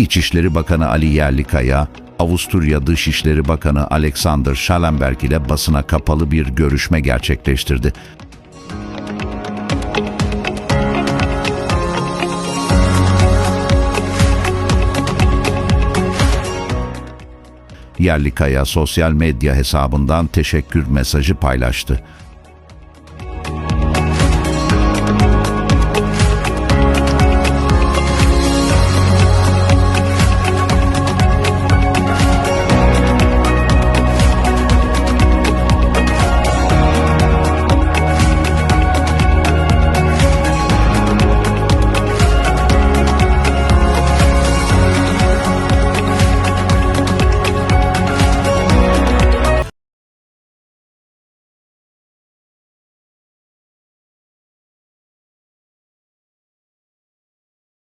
İçişleri Bakanı Ali Yerlikaya, Avusturya Dışişleri Bakanı Alexander Schallenberg ile basına kapalı bir görüşme gerçekleştirdi. Yerlikaya sosyal medya hesabından teşekkür mesajı paylaştı.